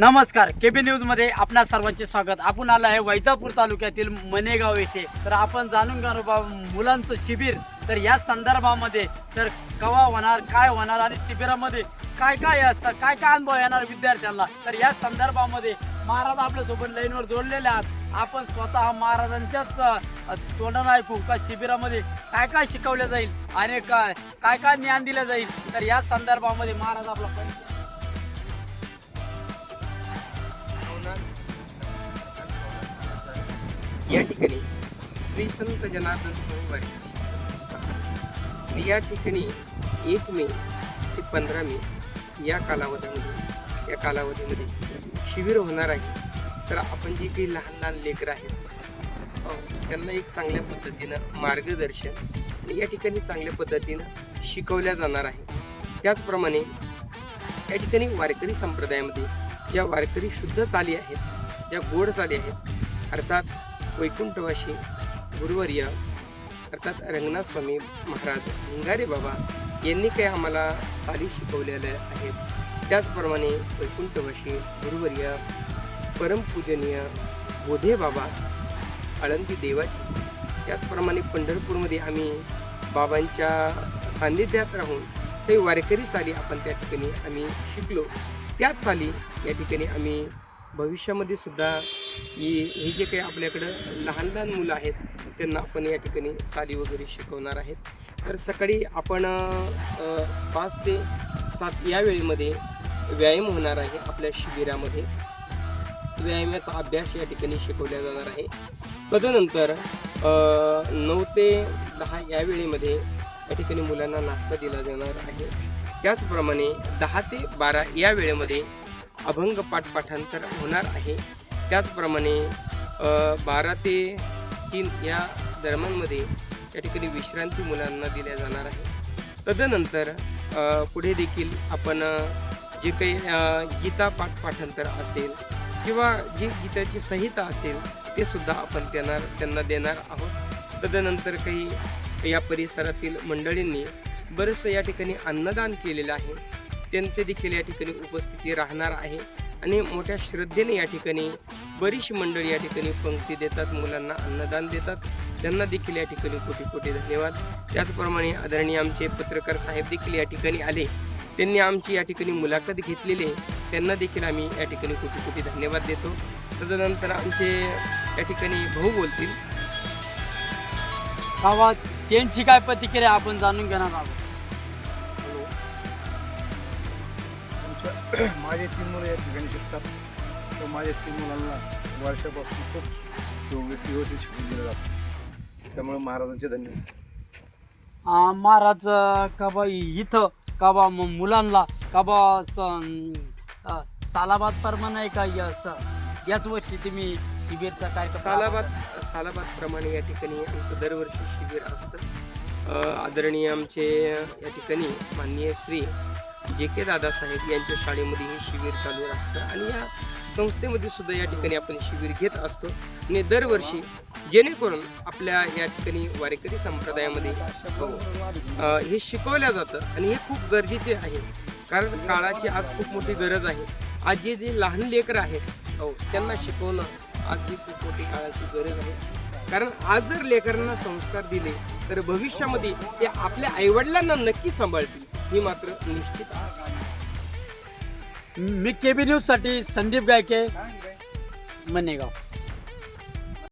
नमस्कार केबी न्यूजमध्ये आपणा सर्वांचे स्वागत. आपण आलं आहे वैजापूर तालुक्यातील मनेगाव येथे. तर आपण जाणून घेणार बा मुलांचं शिबिर. तर या संदर्भामध्ये तर कवा होणार काय होणार आणि शिबिरामध्ये काय काय असं काय काय अनुभव येणार विद्यार्थ्यांना? तर या संदर्भामध्ये महाराज आपल्यासोबत लाईनवर जोडलेले आहात. आपण स्वतः महाराजांच्याच तोंडानं ऐकू का शिबिरामध्ये काय काय शिकवलं जाईल आणि काय काय काय ज्ञान दिलं जाईल? तर या संदर्भामध्ये महाराज आपला या ठिकाणी श्री संत जनार्दन स्वामी वारी संस्था या ठिकाणी एक मे ते पंधरा मे या कालावधीमध्ये या कालावधीमध्ये शिबिर होणार आहे. तर आपण जे काही लहान लहान लेकरं आहेत त्यांना एक चांगल्या पद्धतीनं मार्गदर्शन या ठिकाणी चांगल्या पद्धतीनं शिकवल्या जाणार आहे. त्याचप्रमाणे या ठिकाणी वारकरी संप्रदायामध्ये ज्या वारकरी शुद्ध चाली आहेत ज्या गोड चाली आहेत अर्थात वैकुंठवाशी गुरुवर्य अर्थात रंगनाथ स्वामी महाराज हिंगारे बाबा यांनी काही आम्हाला चाली शिकवलेल्या आहेत त्याचप्रमाणे वैकुंठवाशी गुरुवर्य परमपूजनीय बोधे बाबा आळंदी देवाची त्याचप्रमाणे पंढरपूरमध्ये आम्ही बाबांच्या सान्निध्यात राहून काही वारकरी चाली आपण त्या ठिकाणी आम्ही शिकलो. त्याच चाली या ठिकाणी आम्ही भविष्यामध्ये सुद्धा ही हे जे काही आपल्याकडं लहान लहान मुलं आहेत त्यांना आपण या ठिकाणी चाली वगैरे शिकवणार आहेत. तर सकाळी आपण पाच ते सात या वेळेमध्ये व्यायाम होणार आहे आपल्या शिबिरामध्ये. व्यायामाचा अभ्यास या ठिकाणी शिकवला जाणार आहे. तदनंतर नऊ ते दहा या वेळेमध्ये या ठिकाणी मुलांना नाश्ता दिला जाणार आहे. त्याचप्रमाणे दहा ते बारा या वेळेमध्ये अभंग पाठपाठांतर होणार आहे. त्याचप्रमाणे बारा ते तीन या दरम्यानमध्ये या ठिकाणी विश्रांती मुलांना दिल्या जाणार आहे. तदनंतर पुढे देखील आपण जे काही गीता पाठ पाठांतर असेल किंवा जी गीताची संहिता असेल ते सुद्धा आपण त्यांना त्यांना देणार आहोत. तदनंतर काही या परिसरातील मंडळींनी बरंचसं या ठिकाणी अन्नदान केलेलं आहे. त्यांचे देखील या ठिकाणी उपस्थिती राहणार आहे. आणि मोठ्या श्रद्धेने या ठिकाणी बरीचशी मंडळी या ठिकाणी पंक्ती देतात मुलांना अन्नदान देतात. त्यांना देखील या ठिकाणी कोटी कोटी धन्यवाद. त्याचप्रमाणे आदरणीय आमचे पत्रकार साहेब देखील या ठिकाणी आले. त्यांनी आमची या ठिकाणी मुलाखत घेतलेली आहे. त्यांना देखील आम्ही या ठिकाणी कोटी कोटी धन्यवाद देतो. तदनंतर आमचे या ठिकाणी भाऊ बोलतील. गावात त्यांची काय प्रतिक्रिया आपण जाणून घेणार आहोत? माझे तीन मुलं या ठिकाणी शिकतात. तर माझ्या तीन मुलांना वर्षापासून खूप योग्य व्यवस्थित शिकवून दिलं जातं. त्यामुळे महाराजांचे धन्यवाद. महाराज का बा इथं का बा मुलांना का बा सालाबाद प्रमाणे आहे का याच वर्षी तुम्ही शिबिरचा कार्यक्रम सालाबाद सालाबाद प्रमाणे या ठिकाणी दरवर्षी शिबिर असतं. आदरणीय आमचे या ठिकाणी माननीय श्री जे के दादासाहेब यांच्या शाळेमध्ये हे शिबिर चालू असतं आणि या संस्थेमध्ये सुद्धा या ठिकाणी आपण शिबिर घेत असतो. आणि दरवर्षी जेणेकरून आपल्या या ठिकाणी वारकरी संप्रदायामध्ये हो, हे शिकवलं जातं आणि हे खूप गरजेचे आहे. कारण काळाची आज खूप मोठी गरज आहे. आज जे जे लहान लेकरं आहेत हो त्यांना शिकवणं आज ही खूप मोठी काळाची गरज आहे. कारण आज जर लेकरांना संस्कार दिले तर भविष्यामध्ये ते आपल्या आईवडिलांना नक्की सांभाळतील. ही मात्र निश्चित मी केबी न्यूजसाठी संदीप गायके मनेगाव.